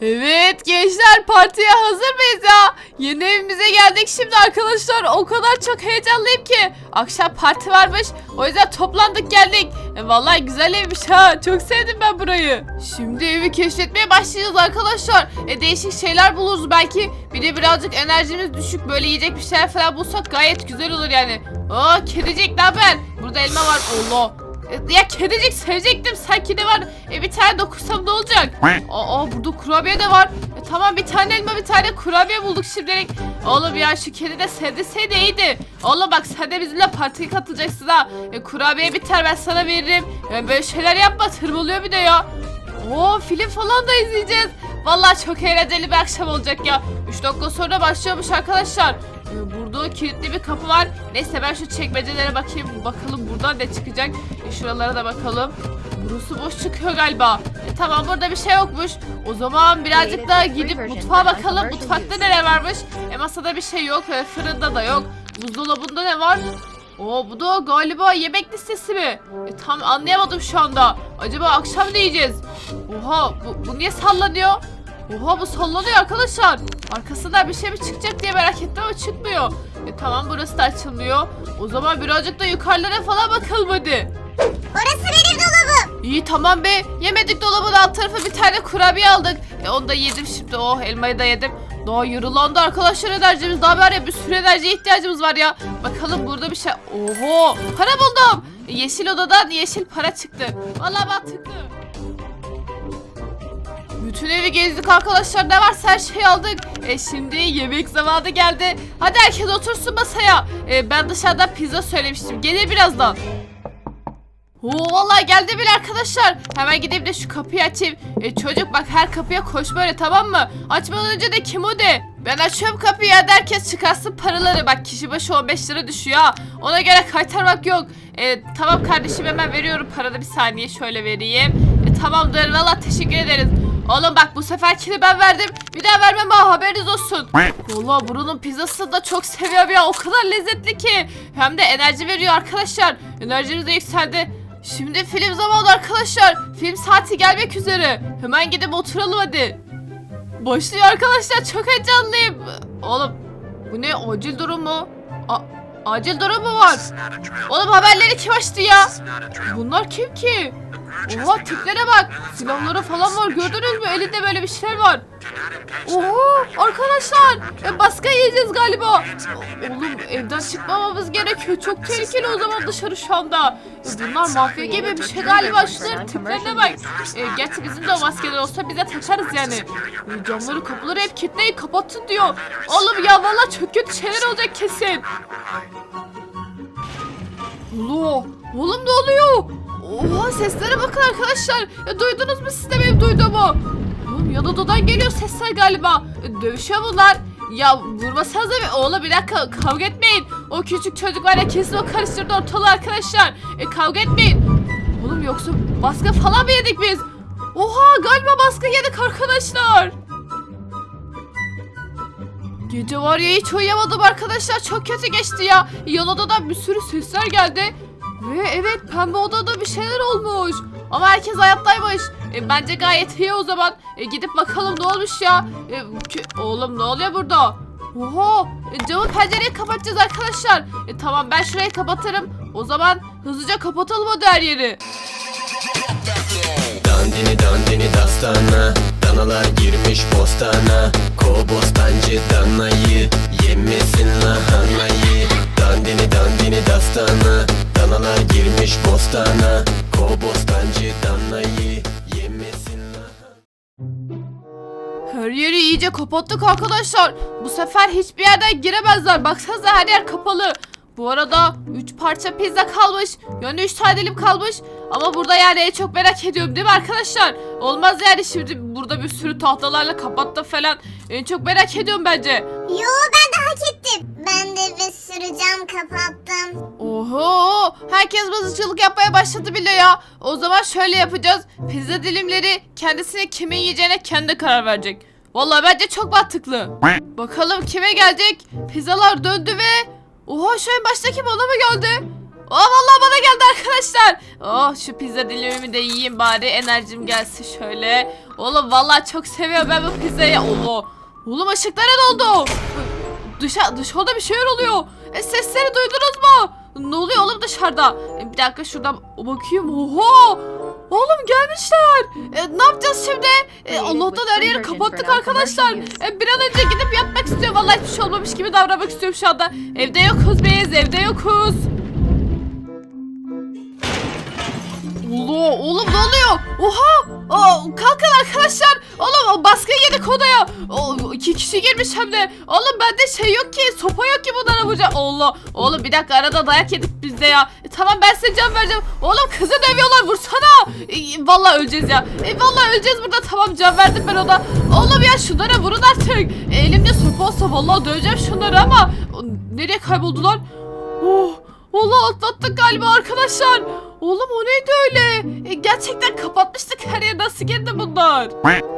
Evet gençler partiye hazır mıyız ya? Yeni evimize geldik şimdi arkadaşlar. O kadar çok heyecanlıyım ki. Akşam parti varmış. O yüzden toplandık geldik. E, vallahi güzel evmiş ha. Çok sevdim ben burayı. Şimdi evi keşfetmeye başlayacağız arkadaşlar. E, değişik şeyler buluruz belki. Bir de birazcık enerjimiz düşük. Böyle yiyecek bir şeyler falan bulsak gayet güzel olur yani. Aa kedicik ne haber? Burada elma var. Allah. E, Ya kedicik sevecektim sanki de var. E bir tane dokunsam ne olacak? Aa burada kurabiye de var. E, tamam bir tane elma bir tane kurabiye bulduk şimdilik. Oğlum ya şu kedi de sevdeseydi iyiydi. Oğlum bak sen de bizimle partiye katılacaksın ha. E, kurabiye biter ben sana veririm. E, böyle şeyler yapma tırmalıyor bir de ya. Oo film falan da izleyeceğiz. Vallahi çok eğlenceli bir akşam olacak ya. 3 dakika sonra başlıyormuş arkadaşlar. Ee, Burada kilitli bir kapı var. Neyse ben şu çekmecelere bakayım. Bakalım buradan ne çıkacak. E, şuralara da bakalım. Burası boş çıkıyor galiba. E, tamam burada bir şey yokmuş. O zaman birazcık daha gidip mutfağa bakalım. Mutfakta neler varmış? E masada bir şey yok. E, fırında da yok. Buzdolabında ne var? Oo bu da galiba yemek listesi mi? E, tam anlayamadım şu anda. Acaba akşam ne yiyeceğiz? Oha bu, bu niye sallanıyor? Oha bu sallanıyor arkadaşlar. Arkasından bir şey mi çıkacak diye merak ettim ama çıkmıyor. E, tamam burası da açılmıyor. O zaman birazcık da yukarılara falan bakalım hadi. Orası benim dolabım. İyi tamam be. Yemedik dolabın alt tarafı bir tane kurabiye aldık. E, onu da yedim şimdi. Oh elmayı da yedim. Daha yarılandı arkadaşlar enerjimiz. Daha var ya bir sürü enerjiye ihtiyacımız var ya. Bakalım burada bir şey. Oho para buldum. E, yeşil odadan yeşil para çıktı. Vallahi mantıklı. Bütün evi gezdik arkadaşlar. Ne varsa her şeyi aldık. E şimdi yemek zamanı geldi. Hadi herkes otursun masaya. E, ben dışarıdan pizza söylemiştim. Gelir birazdan. Oo vallahi geldi bile arkadaşlar. Hemen gideyim de şu kapıyı açayım. E, çocuk bak her kapıya koş böyle tamam mı? Açmadan önce de kim o de? Ben açıyorum kapıyı hadi herkes çıkarsın paraları. Bak kişi başı 15 lira düşüyor ha. Ona göre kaytarmak yok. E, tamam kardeşim hemen veriyorum paranı bir saniye şöyle vereyim. E, tamamdır valla teşekkür ederiz. Oğlum bak bu seferkini ben verdim. Bir daha vermem ha haberiniz olsun. Valla buranın pizzası da çok seviyorum ya. O kadar lezzetli ki. Hem de enerji veriyor arkadaşlar. Enerjiniz de yükseldi. Şimdi film zamanı arkadaşlar. Film saati gelmek üzere. Hemen gidip oturalım hadi. Başlıyor arkadaşlar. Çok heyecanlıyım. Oğlum bu ne acil durum mu? A- acil durum mu var? Oğlum haberleri kim açtı ya? Bunlar kim ki? Oha tiplere bak. Silahları falan var gördünüz mü? Elinde böyle bir şeyler var. Oha arkadaşlar. E, baskı yiyeceğiz galiba. Oğlum evden çıkmamamız gerekiyor. Çok tehlikeli o zaman dışarı şu anda. E, bunlar mafya gibi bir şey galiba. Şunların tiplerine bak. E, gerçi bizim de maskeler olsa bize takarız yani. E, camları kapıları hep kilitleyin kapatın diyor. Oğlum ya valla çok kötü şeyler olacak kesin. Oğlum ne oluyor? Oha seslere bakın arkadaşlar. E, duydunuz mu siz de benim duyduğumu? Oğlum yan odadan geliyor sesler galiba. E, dövüşüyor bunlar. Ya vurmasanıza bir oğlum bir dakika kavga etmeyin. O küçük çocuk var ya kesin o karıştırdı ortalığı arkadaşlar. E, kavga etmeyin. Oğlum yoksa baskı falan mı yedik biz? Oha galiba baskı yedik arkadaşlar. Gece var ya hiç uyuyamadım arkadaşlar. Çok kötü geçti ya. Yan odadan bir sürü sesler geldi. Ve evet pembe odada bir şeyler olmuş. Ama herkes hayattaymış. E, bence gayet iyi o zaman. E, gidip bakalım ne olmuş ya. E, oğlum ne oluyor burada? Oha e, camı pencereyi kapatacağız arkadaşlar. E, tamam ben şurayı kapatırım. O zaman hızlıca kapatalım o her yeri. Dandini dandini dastana Danalar girmiş bostana Kobostancı danayı Yemesin lahanayı Dandini dandini dastana Danalar girmiş bostana Kobostancı danayı Yemesin Her yeri iyice kapattık arkadaşlar. Bu sefer hiçbir yerden giremezler. Baksanıza her yer kapalı. Bu arada 3 parça pizza kalmış. Yani 3 tane dilim kalmış. Ama burada yani en çok merak ediyorum değil mi arkadaşlar? Olmaz yani şimdi burada bir sürü tahtalarla kapattı falan. En çok merak ediyorum bence. Yo ben de hak ettim. Ben de sürü cam kapattım. Oho! Herkes mızıkçılık yapmaya başladı bile ya. O zaman şöyle yapacağız. Pizza dilimleri kendisine kimin yiyeceğine kendi karar verecek. Vallahi bence çok mantıklı. Bakalım kime gelecek? Pizzalar döndü ve... Oha şu en baştaki bana mı geldi? Oh vallahi bana geldi arkadaşlar. Oh şu pizza dilimimi de yiyeyim bari enerjim gelsin şöyle. Oğlum vallahi çok seviyorum ben bu pizzayı. Allah. Oğlum ışıklara ne oldu? Dışa, dışarıda bir şeyler oluyor. E, sesleri duydunuz mu? Ne oluyor oğlum dışarıda? E, bir dakika şuradan bakayım. Oha! Oğlum gelmişler. E, ne yapacağız şimdi? E, Allah'tan her yeri kapattık arkadaşlar. E, bir an önce gidip yatmak istiyorum. Vallahi hiçbir şey olmamış gibi davranmak istiyorum şu anda. Evde yokuz biz, evde yokuz. Allah oğlum ne oluyor? Oha! Kalkın arkadaşlar. Oğlum o baskın yedik odaya. O, iki kişi girmiş hem de. Oğlum bende şey yok ki. Sopa yok ki bunlara vuracak. Allah. Oğlum bir dakika arada dayak yedik biz ya. E, tamam ben size can vereceğim. Oğlum kızı dövüyorlar vursana. E, vallahi öleceğiz ya. E, vallahi öleceğiz burada. Tamam can verdim ben ona. Oğlum ya şunlara vurun artık. E, elimde sopa olsa vallahi döveceğim şunları ama. Nereye kayboldular? Oh. Vallahi atlattık galiba arkadaşlar. Oğlum o neydi öyle? E, gerçekten kapatmıştık her yeri nasıl geldi bunlar?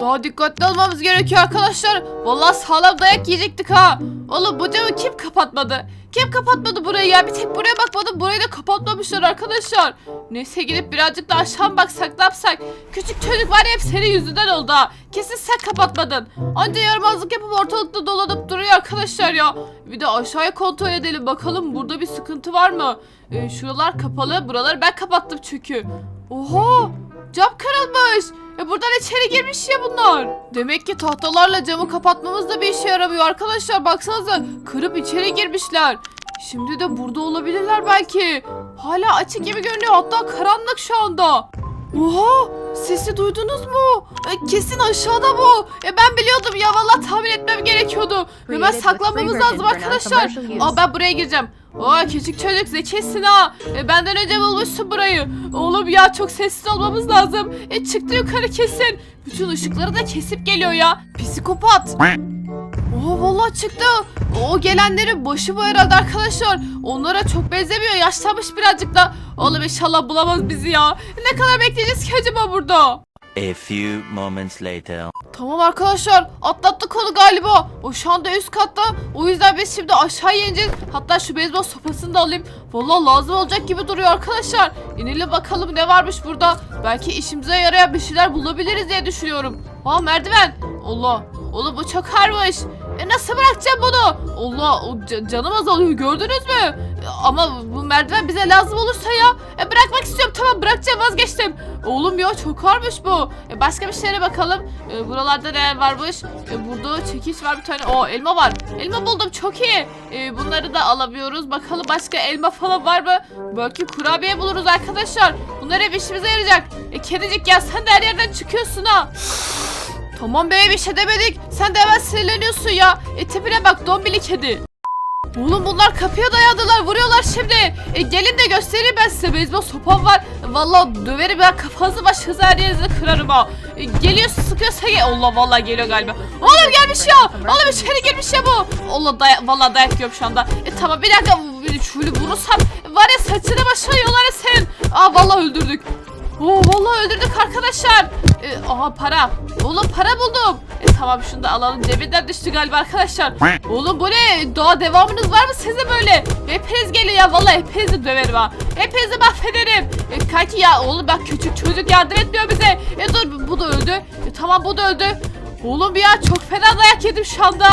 Daha dikkatli olmamız gerekiyor arkadaşlar. Vallahi sağlam dayak yiyecektik ha. Oğlum bu camı kim kapatmadı? Kim kapatmadı burayı ya? Bir tek buraya bakmadım. Burayı da kapatmamışlar arkadaşlar. Neyse gidip birazcık da aşağı baksak ne yapsak? Küçük çocuk var ya hep senin yüzünden oldu ha. Kesin sen kapatmadın. Anca yaramazlık yapıp ortalıkta dolanıp duruyor arkadaşlar ya. Bir de aşağıya kontrol edelim bakalım burada bir sıkıntı var mı? Ee, şuralar kapalı. Buraları ben kapattım çünkü. Oha! Cam kırılmış. E buradan içeri girmiş ya bunlar. Demek ki tahtalarla camı kapatmamız da bir işe yaramıyor arkadaşlar. Baksanıza kırıp içeri girmişler. Şimdi de burada olabilirler belki. Hala açık gibi görünüyor. Hatta karanlık şu anda. Oha! Sesi duydunuz mu? E, kesin aşağıda bu. E, ben biliyordum ya vallahi tahmin etmem gerekiyordu. Hemen saklanmamız lazım arkadaşlar. Aa ben buraya gireceğim. Aa küçük çocuk zekisin ha. E, benden önce bulmuşsun burayı. Oğlum ya çok sessiz olmamız lazım. E çıktı yukarı kesin. Bütün ışıkları da kesip geliyor ya. Psikopat. Oha vallahi çıktı. O gelenlerin başı bu herhalde arkadaşlar. Onlara çok benzemiyor. Yaşlanmış birazcık da. Oğlum inşallah bulamaz bizi ya. Ne kadar bekleyeceğiz ki acaba burada? A few moments later. Tamam arkadaşlar atlattık onu galiba. O şu anda üst katta. O yüzden biz şimdi aşağıya ineceğiz. Hatta şu beyzbol sopasını da alayım. Vallahi lazım olacak gibi duruyor arkadaşlar. İnelim bakalım ne varmış burada. Belki işimize yarayan bir şeyler bulabiliriz diye düşünüyorum. Ha merdiven. Allah. Oğlum bu çok harmış. E nasıl bırakacağım bunu? Allah o ca- canım azalıyor gördünüz mü? Ama bu merdiven bize lazım olursa ya. E bırakmak istiyorum tamam bırakacağım vazgeçtim. Oğlum ya çok ağırmış bu. E başka bir şeylere bakalım. E, buralarda ne varmış? E, burada çekiç var bir tane. O elma var. Elma buldum çok iyi. E, bunları da alamıyoruz. Bakalım başka elma falan var mı? Belki kurabiye buluruz arkadaşlar. Bunlar hep işimize yarayacak. E kedicik ya sen de her yerden çıkıyorsun ha. Tamam be bir şey demedik. Sen de hemen sinirleniyorsun ya. E tipine bak dombili kedi. Oğlum bunlar kapıya dayadılar vuruyorlar şimdi. E, gelin de göstereyim ben size beyzbol sopam var. Vallahi döverim ben kafanızı başınızı her yerinizi kırarım ha. E, geliyor sıkıyorsa gel. Allah vallahi geliyor galiba. Oğlum gelmiş ya. Oğlum içeri girmiş ya bu. Allah dayak vallahi dayak yiyorum şu anda. E tamam bir dakika şöyle vurursam var ya saçını başına yolar senin. Aa vallahi öldürdük. Oo vallahi öldürdük arkadaşlar. Ee, aha para. Oğlum para buldum. E tamam şunu da alalım. Cebinden düştü galiba arkadaşlar. Oğlum bu ne? Doğa devamınız var mı size böyle? Hepiniz gelin ya vallahi hepinizi döverim ha. Hepinizi mahvederim. E, kanki ya oğlum bak küçük çocuk yardım etmiyor bize. E dur bu da öldü. E, tamam bu da öldü. Oğlum ya çok fena dayak yedim şu anda.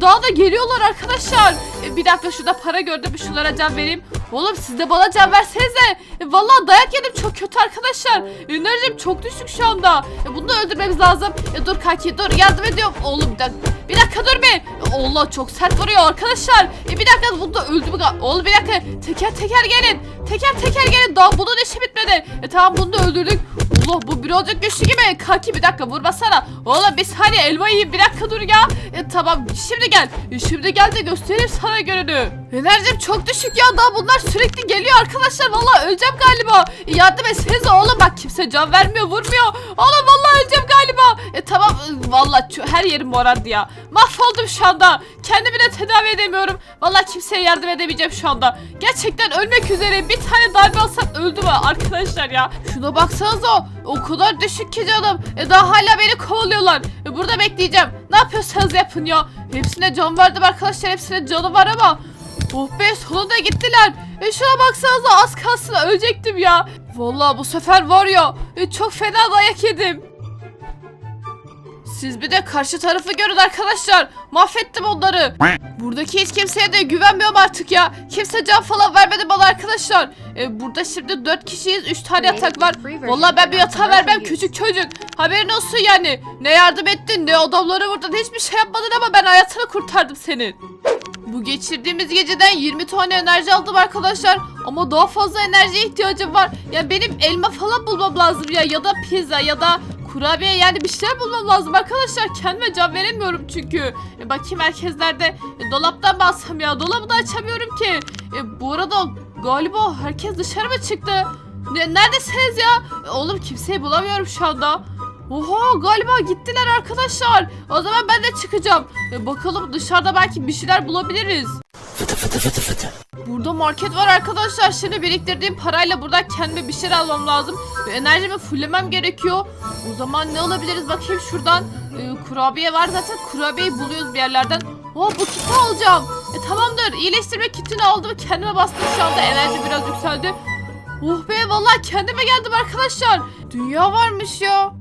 Daha da geliyorlar arkadaşlar. E, bir dakika şurada para gördüm. Şunlara can vereyim. Oğlum siz de bana can versenize. E, vallahi dayak yedim çok kötü arkadaşlar. Enerjim çok düşük şu anda. E, bunu da öldürmemiz lazım. E, dur kanki dur yardım ediyorum. Oğlum bir dakika. Bir dakika dur be. E, Allah çok sert vuruyor arkadaşlar. E, bir dakika bunu da öldü mü? Oğlum bir dakika. Teker teker gelin. Teker teker gelin. Daha bunun işi bitmedi. E tamam bunu da öldürdük. Allah bu birazcık güçlü gibi. Kanki bir dakika vurmasana. Oğlum bir saniye elma yiyeyim. Bir dakika dur ya. E, tamam şimdi gel. E, şimdi gel de göstereyim sana gününü. Enerjim çok düşük ya. Daha bunlar sürekli geliyor arkadaşlar. Vallahi öleceğim galiba. E, yardım etsenize oğlum. Bak kimse can vermiyor vurmuyor. Oğlum vallahi öleceğim galiba. E tamam e, vallahi çö- her yerim morardı ya. Mahvoldum şu anda. Kendimi de tedavi edemiyorum. Vallahi kimseye yardım edemeyeceğim şu anda. Gerçekten ölmek üzere. Bir tane darbe alsam öldüm ha arkadaşlar ya. Şuna baksanıza. O kadar düşük ki canım. E daha hala beni kovalıyorlar. E burada bekleyeceğim. Ne yapıyorsanız yapın ya. Hepsine can verdim arkadaşlar. Hepsine canı var ama. Oh be sonunda gittiler. E şuna baksanıza az kalsın ölecektim ya. Vallahi bu sefer var ya e, çok fena dayak yedim. Siz bir de karşı tarafı görün arkadaşlar. Mahvettim onları. Buradaki hiç kimseye de güvenmiyorum artık ya. Kimse can falan vermedi bana arkadaşlar. E, burada şimdi 4 kişiyiz. 3 tane yatak var. Vallahi ben bir yatağa vermem küçük çocuk. Haberin olsun yani. Ne yardım ettin ne adamları vurdun hiçbir şey yapmadın ama ben hayatını kurtardım senin. Bu geçirdiğimiz geceden 20 tane enerji aldım arkadaşlar. Ama daha fazla enerjiye ihtiyacım var. Ya benim elma falan bulmam lazım ya. Ya da pizza ya da kurabiye yani bir şeyler bulmam lazım arkadaşlar. Kendime can veremiyorum çünkü. E, bakayım herkeslerde e, dolaptan mı alsam ya? Dolabı da açamıyorum ki. E, bu arada galiba herkes dışarı mı çıktı? Ne, neredesiniz ya? E, oğlum kimseyi bulamıyorum şu anda. Oha galiba gittiler arkadaşlar. O zaman ben de çıkacağım. E, bakalım dışarıda belki bir şeyler bulabiliriz. Burada market var arkadaşlar. Şimdi biriktirdiğim parayla buradan kendime bir şeyler almam lazım. Ve enerjimi fullemem gerekiyor. O zaman ne alabiliriz bakayım şuradan. E, kurabiye var zaten. Kurabiyeyi buluyoruz bir yerlerden. Oh bu kiti alacağım. E, tamamdır. İyileştirme kitini aldım. Kendime bastım şu anda. Enerji biraz yükseldi. Oh be vallahi kendime geldim arkadaşlar. Dünya varmış ya.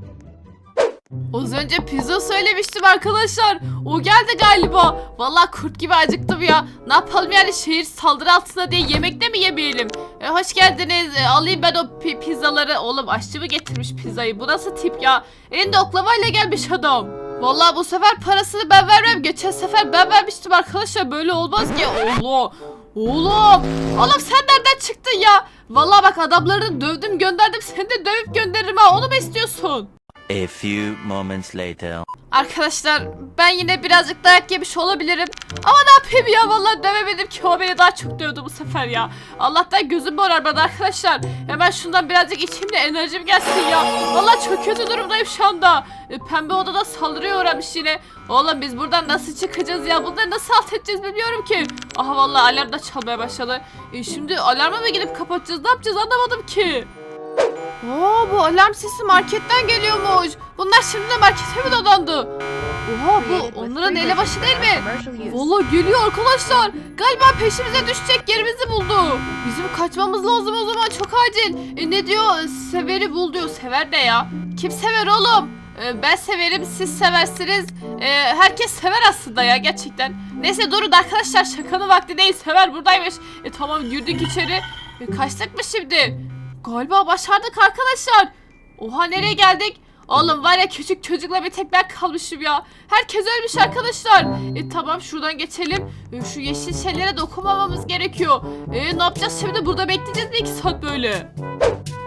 Az önce pizza söylemiştim arkadaşlar. O geldi galiba. Vallahi kurt gibi acıktım ya. Ne yapalım yani şehir saldırı altında diye yemek de mi yemeyelim? E, hoş geldiniz. E, alayım ben o pi- pizzaları. Oğlum aşçı mı getirmiş pizzayı? Bu nasıl tip ya? Elinde oklavayla gelmiş adam. Vallahi bu sefer parasını ben vermem. Geçen sefer ben vermiştim arkadaşlar. Böyle olmaz ki. Allah. Oğlum. Oğlum sen nereden çıktın ya? Vallahi bak adamlarını dövdüm gönderdim. Seni de dövüp gönderirim ha. Onu mu istiyorsun? A few moments later. Arkadaşlar ben yine birazcık dayak yemiş olabilirim. Ama ne yapayım ya vallahi dövemedim ki o beni daha çok dövdü bu sefer ya. Allah'tan gözüm morarmadı arkadaşlar. Hemen şundan birazcık içeyim de enerjim gelsin ya. Vallahi çok kötü durumdayım şu anda. E, Pembe odada saldırıya uğramış yine. Oğlum biz buradan nasıl çıkacağız ya? Bunları nasıl alt edeceğiz bilmiyorum ki. Aha vallahi alarm da çalmaya başladı. E, şimdi alarmı mı gidip kapatacağız? Ne yapacağız anlamadım ki. Aa bu alarm sesi marketten geliyormuş. Bunlar şimdi de markete mi dadandı? Oha bu onların elebaşı değil mi? Valla geliyor arkadaşlar. Galiba peşimize düşecek yerimizi buldu. Bizim kaçmamız lazım o zaman çok acil. E, ne diyor? Severi bul diyor. Sever ne ya? Kim sever oğlum? E, ben severim siz seversiniz. E, herkes sever aslında ya gerçekten. Neyse durun arkadaşlar şakanın vakti değil. Sever buradaymış. E tamam girdik içeri. E, kaçtık mı şimdi? Galiba başardık arkadaşlar. Oha nereye geldik? Oğlum var ya küçük çocukla bir tek ben kalmışım ya. Herkes ölmüş arkadaşlar. E tamam şuradan geçelim. E, şu yeşil şeylere dokunmamamız gerekiyor. E ne yapacağız şimdi? Burada bekleyeceğiz mi iki saat böyle?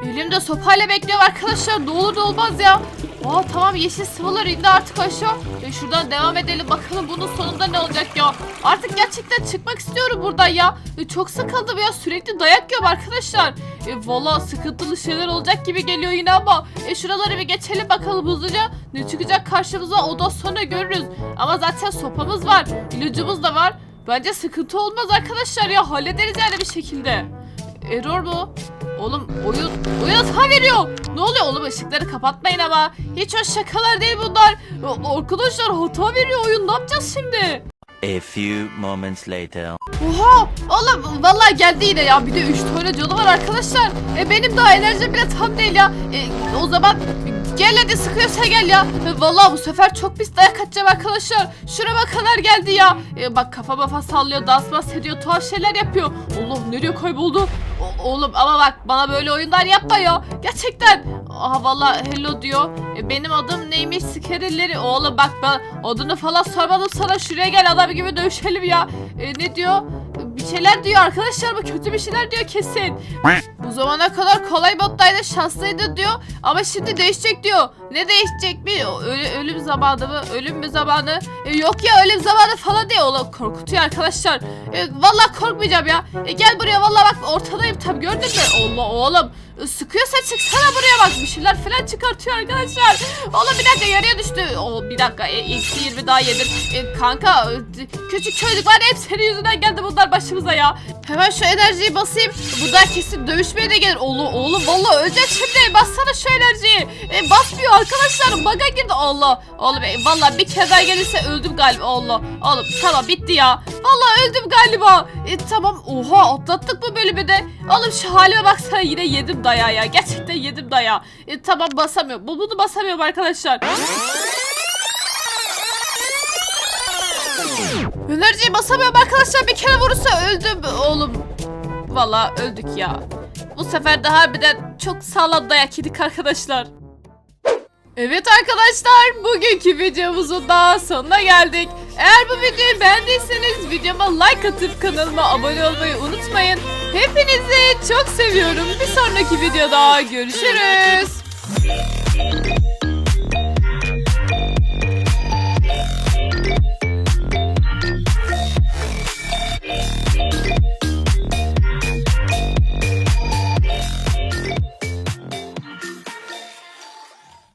Elimde sopayla bekliyorum arkadaşlar. Ne olur da olmaz ya. Aa tamam yeşil sıvılar indi artık aşağı. E, şuradan devam edelim bakalım bunun sonunda ne olacak ya. Artık gerçekten çıkmak istiyorum buradan ya. E, çok sıkıldım ya sürekli dayak yiyorum arkadaşlar. E, valla sıkıntılı şeyler olacak gibi geliyor yine ama. E, şuraları bir geçelim bakalım hızlıca. Ne çıkacak karşımıza o da sonra görürüz. Ama zaten sopamız var. ilacımız da var. Bence sıkıntı olmaz arkadaşlar ya hallederiz yani bir şekilde. Error mu? Oğlum oyun oyun hata veriyor. Ne oluyor oğlum ışıkları kapatmayın ama. Hiç o şakalar değil bunlar. Arkadaşlar hata veriyor oyun ne yapacağız şimdi? A few moments later. Oha oğlum vallahi geldi yine ya bir de 3 tane canı var arkadaşlar. E benim daha enerjim bile tam değil ya. E, o zaman gel hadi sıkıyorsa gel ya. E, vallahi bu sefer çok pis dayak atacağım arkadaşlar. Şurama kadar geldi ya. E, bak kafa mafa sallıyor dans mas ediyor tuhaf şeyler yapıyor. Allah nereye kayboldu? O- oğlum ama bak bana böyle oyunlar yapma ya. Gerçekten. Aha vallahi hello diyor. E, benim adım neymiş sikerilleri. Oğlum bak ben adını falan sormadım sana. Şuraya gel adam gibi dövüşelim ya. E, ne diyor? Bir şeyler diyor arkadaşlar bu kötü bir şeyler diyor kesin. Bu zamana kadar kolay moddaydı şanslıydı diyor ama şimdi değişecek diyor. Ne değişecek mi? Ölü- ölüm zamanı mı? Ölüm mü zamanı? E, yok ya ölüm zamanı falan diyor. Oğlum korkutuyor arkadaşlar. E, vallahi korkmayacağım ya. E, gel buraya vallahi bak ortadayım tam gördün mü? Allah oğlum. Sıkıyorsa çıksana buraya bak. Bir şeyler falan çıkartıyor arkadaşlar. Oğlum bir dakika yarıya düştü. Oo, bir dakika. Eksi 20 daha yedim. E, kanka e, küçük çocuk var hep senin yüzünden geldi bunlar başımıza ya. Hemen şu enerjiyi basayım. Bunlar kesin dövüşmeye de gelir. Oğlum oğlum vallahi ölecek şimdi. Bassana şu enerjiyi. E, basmıyor arkadaşlar. Baga girdi. Allah. Oğlum e, vallahi bir kere daha gelirse öldüm galiba. Allah. Oğlum tamam bitti ya. Vallahi öldüm galiba. E, tamam. Oha atlattık bu bölümü de. Oğlum şu halime baksana yine yedim dayağı ya. Gerçekten yedim dayağı. E, tamam basamıyorum. Bu- Bunu basamıyorum arkadaşlar. Enerjiyi basamıyorum arkadaşlar. Bir kere vurursa öldüm oğlum. Vallahi öldük ya. Bu sefer de harbiden çok sağlam dayak yedik arkadaşlar. Evet arkadaşlar bugünkü videomuzun daha sonuna geldik. Eğer bu videoyu beğendiyseniz videoma like atıp kanalıma abone olmayı unutmayın. Hepinizi çok seviyorum. Bir sonraki videoda görüşürüz.